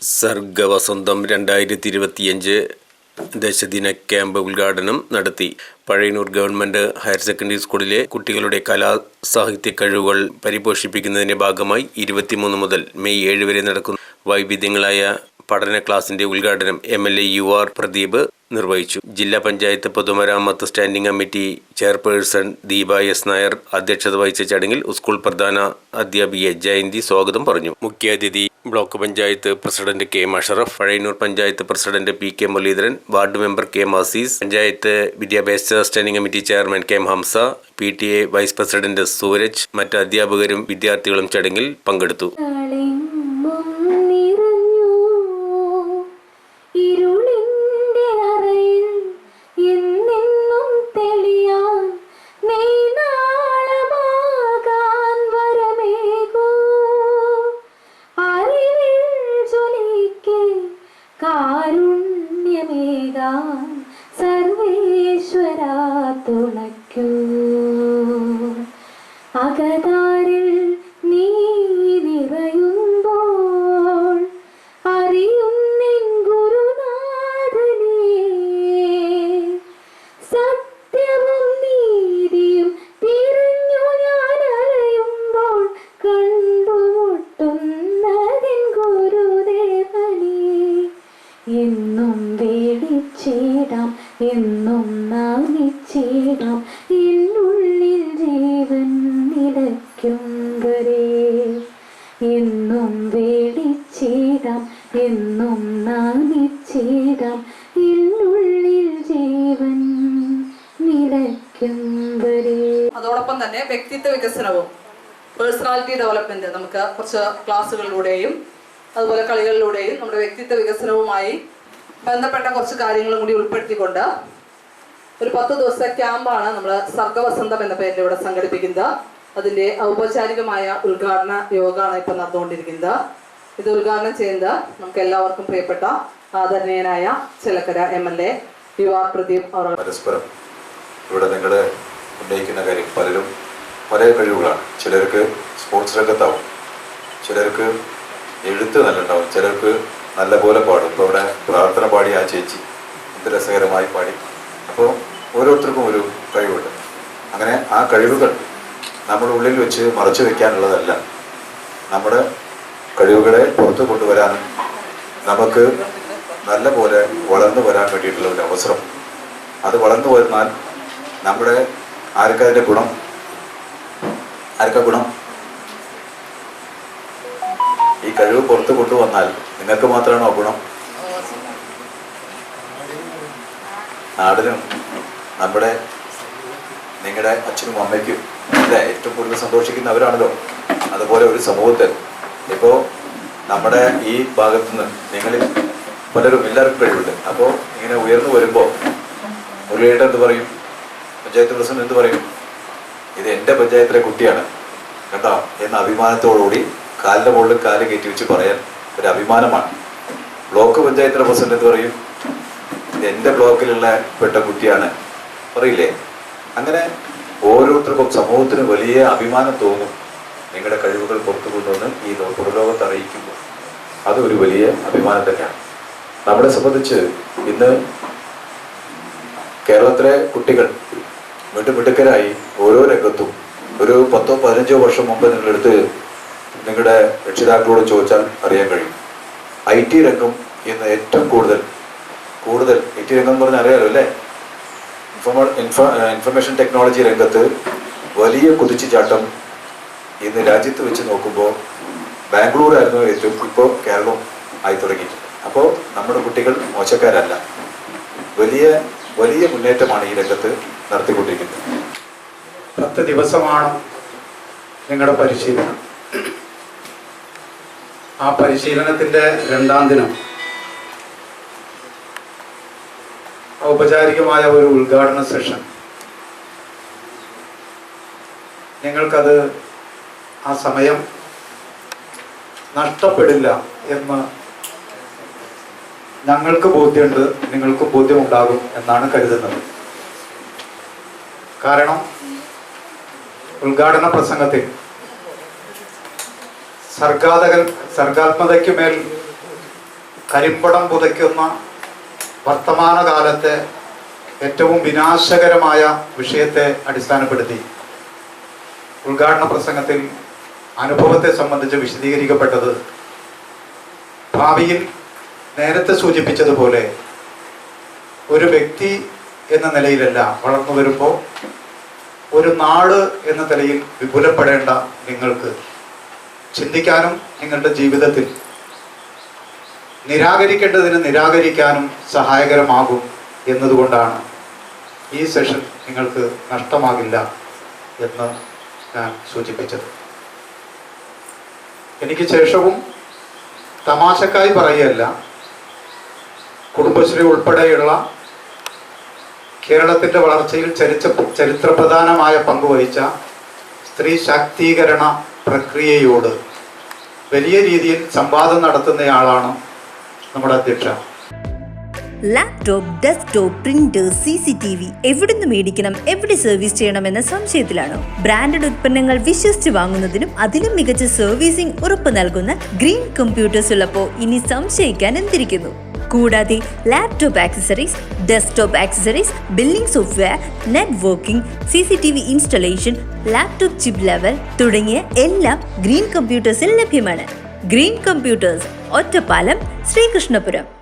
സർഗവസന്തം രണ്ടായിരത്തി ഇരുപത്തിയഞ്ച് ദശദിന ക്യാമ്പ് ഉദ്ഘാടനം നടത്തി. പഴയന്നൂർ ഗവൺമെന്റ് ഹയർ സെക്കൻഡറി സ്കൂളിലെ കുട്ടികളുടെ കലാ സാഹിത്യ കഴിവുകൾ പരിപോഷിപ്പിക്കുന്നതിന്റെ ഭാഗമായി ഇരുപത്തിമൂന്ന് മുതൽ മെയ് ഏഴ് വരെ നടക്കുന്ന. വൈവിധ്യങ്ങളായ പഠന ക്ലാസിന്റെ ഉദ്ഘാടനം M L A U R Pradeep നിർവഹിച്ചു. ജില്ലാ പഞ്ചായത്ത് പൊതുമരാമത്ത് standing committee chairperson Deepa S Nair അധ്യക്ഷത വഹിച്ച ചടങ്ങിൽ സ്കൂൾ പ്രധാന അധ്യാപിക ജയന്തി സ്വാഗതം പറഞ്ഞു. മുഖ്യാതിഥി block panchayat president K Masharaf Pazhayannur panchayat president P K Muraleedharan ward member K Maseez panchayat വിദ്യാഭ്യാസ standing committee chairman K Hamsa P T A vice president Sooraj മറ്റ് അധ്യാപകരും വിദ്യാർത്ഥികളും ചടങ്ങിൽ പങ്കെടുത്തു. കാരുണ്യമേകാൻ സർവേശ്വര അതോടൊപ്പം തന്നെ വ്യക്തിത്വ വികസനവും പേഴ്സണാലിറ്റി ഡെവലപ്മെന്റ് നമുക്ക് കുറച്ച് ക്ലാസ്സുകളിലൂടെയും അതുപോലെ കളികളിലൂടെയും നമ്മുടെ വ്യക്തിത്വ വികസനവുമായി ബന്ധപ്പെട്ട കുറച്ച് കാര്യങ്ങളും കൂടി ഉൾപ്പെടുത്തിക്കൊണ്ട് ഒരു പത്ത് ദിവസത്തെ ക്യാമ്പാണ് നമ്മൾ സർഗവസന്തം എന്ന പേരിൽ ഇവിടെ സംഘടിപ്പിക്കുന്നത്. അതിന്റെ ഔപചാരികമായ ഉദ്ഘാടന യോഗമാണ് ഇപ്പൊ നടന്നുകൊണ്ടിരിക്കുന്നത്. ഇത് ഉദ്ഘാടനം ചെയ്യുന്നത് നമുക്ക് എല്ലാവർക്കും പ്രിയപ്പെട്ട ആദരണീയനായ ചിലക്കര എം എൽ എ യുവാ പ്രദീപ് അവർ പരസ്പരം ഇവിടെ നിങ്ങൾ ഉന്നയിക്കുന്ന കാര്യം പലരും പല കഴിവുകളാണ്. ചിലർക്ക് സ്പോർട്സ് രംഗത്താവും. ചിലർക്ക് എഴുത്ത് നല്ലുണ്ടാവും. ചിലർക്ക് നല്ല പോലെ പാടും. ഇപ്പോൾ ഇവിടെ പ്രാർത്ഥന പാടി ആ ചേച്ചി. എന്ത് രസകരമായി പാടി. അപ്പോൾ ഓരോരുത്തർക്കും ഒരു കഴിവുണ്ട്. അങ്ങനെ ആ കഴിവുകൾ നമ്മുടെ ഉള്ളിൽ വെച്ച് മറച്ചു വെക്കാനുള്ളതല്ല. നമ്മുടെ കഴിവുകളെ പുറത്തു കൊണ്ടുവരാനും നമുക്ക് നല്ല പോലെ വളർന്നു വരാൻ വേണ്ടിയിട്ടുള്ള ഒരു അവസരം. അത് വളർന്നു വന്നാൽ നമ്മുടെ ആർക്കതിന്റെ ഗുണം? ആർക്ക ഗുണം? ഈ കഴിവ് പുറത്തു കൊണ്ടുവന്നാൽ നിങ്ങൾക്ക് മാത്രമാണോ ഗുണം? നാടിനും നമ്മുടെ നിങ്ങളുടെ അച്ഛനും അമ്മയ്ക്കും അല്ലേ ഏറ്റവും കൂടുതൽ സന്തോഷിക്കുന്നവരാണല്ലോ അതുപോലെ ഒരു സമൂഹത്തിൽ. ഇപ്പോ നമ്മുടെ ഈ ഭാഗത്തു നിന്ന് നിങ്ങളിൽ പലരും എല്ലാവർക്കും കഴിവുണ്ട്. അപ്പോൾ ഇങ്ങനെ ഉയർന്നു വരുമ്പോൾ മുരളിയേട്ടൻ എന്ത് പറയും? പഞ്ചായത്ത് പ്രസിഡന്റ് എന്ത് പറയും? ഇത് എന്റെ പഞ്ചായത്തിലെ കുട്ടിയാണ്. കേട്ടോ എന്ന അഭിമാനത്തോടുകൂടി കാലിന്റെ മുകളിൽ കാൽ കയറ്റി വെച്ച് പറയാൻ ഒരു അഭിമാനമാണ്. ബ്ലോക്ക് പഞ്ചായത്തിലെ പ്രസിഡന്റ് എന്ത് പറയും? ഇത് എന്റെ ബ്ലോക്കിലുള്ള പെട്ട കുട്ടിയാണ്. പറയില്ലേ? അങ്ങനെ ഓരോരുത്തർക്കും സമൂഹത്തിന് വലിയ അഭിമാനം തോന്നും നിങ്ങളുടെ കഴിവുകൾ പുറത്തു കൊണ്ടുവന്ന് ഈ പുറലോകത്ത് അറിയിക്കുമ്പോൾ. അത് ഒരു വലിയ അഭിമാനം തന്നെയാണ്. നമ്മളെ സംബന്ധിച്ച് ഇന്ന് കേരളത്തിലെ കുട്ടികൾ മിടുമിടുക്കരായി ഓരോ രംഗത്തും. ഒരു പത്തോ പതിനഞ്ചോ വർഷം മുമ്പ് നിങ്ങളെടുത്ത് നിങ്ങളുടെ രക്ഷിതാക്കളോട് ചോദിച്ചാൽ അറിയാൻ കഴിയും. ഐ ടി രംഗം ഇന്ന് ഏറ്റവും കൂടുതൽ കൂടുതൽ ഐ ടി രംഗം എന്ന് പറഞ്ഞാൽ അറിയാലോ അല്ലേ? ഇൻഫോമ ഇൻഫോ ഇൻഫർമേഷൻ ടെക്നോളജി രംഗത്ത് വലിയ കുതിച്ചുചാട്ടം ഇന്ന് രാജ്യത്ത് വെച്ച് നോക്കുമ്പോൾ ബാംഗ്ലൂർ ആയിരുന്നു ഏറ്റവും ഇപ്പോൾ കേരളം ആയി തുടങ്ങിയിട്ടുണ്ട്. അപ്പോൾ നമ്മുടെ കുട്ടികൾ മോശക്കാരല്ല. വലിയ വലിയ മുന്നേറ്റമാണ് ഈ രംഗത്ത്. നടത്തിക്കൊണ്ടിരിക്കുന്നത്. പത്ത് ദിവസമാണ് നിങ്ങളുടെ പരിശീലനം. ആ പരിശീലനത്തിന്റെ രണ്ടാം ദിനം ഔപചാരികമായ ഒരു ഉദ്ഘാടന സെഷൻ. നിങ്ങൾക്കത് ആ സമയം നഷ്ടപ്പെടില്ല എന്ന് ഞങ്ങൾക്ക് ബോധ്യമുണ്ട് നിങ്ങൾക്ക് ബോധ്യമുണ്ടാകും എന്നാണ് കരുതുന്നത്. കാരണം ഉദ്ഘാടന പ്രസംഗത്തിൽ സർഗാതകൻ സർഗാത്മതയ്ക്ക് മേൽ കരിമ്പടം പുതയ്ക്കുന്ന വർത്തമാനകാലത്തെ ഏറ്റവും വിനാശകരമായ വിഷയത്തെ അടിസ്ഥാനപ്പെടുത്തി ഉദ്ഘാടന പ്രസംഗത്തിൽ അനുഭവത്തെ സംബന്ധിച്ച് വിശദീകരിക്കപ്പെട്ടത് ഭാവിയിൽ നേരത്തെ സൂചിപ്പിച്ചതുപോലെ ഒരു വ്യക്തി എന്ന നിലയിലല്ല വളർന്നു വരുമ്പോൾ ഒരു നാട് എന്ന നിലയിൽ വിപുലപ്പെടേണ്ട നിങ്ങൾക്ക് ചിന്തിക്കാനും നിങ്ങളുടെ ജീവിതത്തിൽ നിരാകരിക്കേണ്ടതിന് നിരാകരിക്കാനും സഹായകരമാകും എന്നതുകൊണ്ടാണ് ഈ സെഷൻ നിങ്ങൾക്ക് നഷ്ടമാകില്ല എന്ന് ഞാൻ സൂചിപ്പിച്ചത്. എനിക്ക് ശേഷവും തമാശക്കായി പറയുകയല്ല കുടുംബശ്രീ ഉൾപ്പെടെയുള്ള കേരളത്തിന്റെ വളർച്ചയിൽ ചരിത്ര ചരിത്രപ്രധാനമായ പങ്കുവഹിച്ച സ്ത്രീ ശാക്തീകരണ പ്രക്രിയയോട് വലിയ രീതിയിൽ സംവാദം നടത്തുന്നയാളാണ് നമ്മുടെ അധ്യക്ഷ. Laptop desktop printer C C T V എവിടുന്ന് മേടിക്കണം എവിടെ സർവീസ് ചെയ്യണമെന്ന സംശയത്തിലാണ്. ബ്രാൻഡഡ് ഉൽപ്പന്നങ്ങൾ വിശ്വസിച്ച് വാങ്ങുന്നതിനും അതിലും മികച്ച സർവീസിംഗ് ഉറപ്പ് നൽകുന്ന ഗ്രീൻ കമ്പ്യൂട്ടേഴ്സ് ഉള്ളപ്പോൾ ഇനി സംശയിക്കാൻ എന്തിരിക്കുന്നു? കൂടാതെ laptop accessories desktop accessories billing software networking C C T V installation laptop chip level തുടങ്ങിയ എല്ലാം ഗ്രീൻ കമ്പ്യൂട്ടേഴ്സിൽ ലഭ്യമാണ്. Green computers Ottapalam Sreekrishnapuram.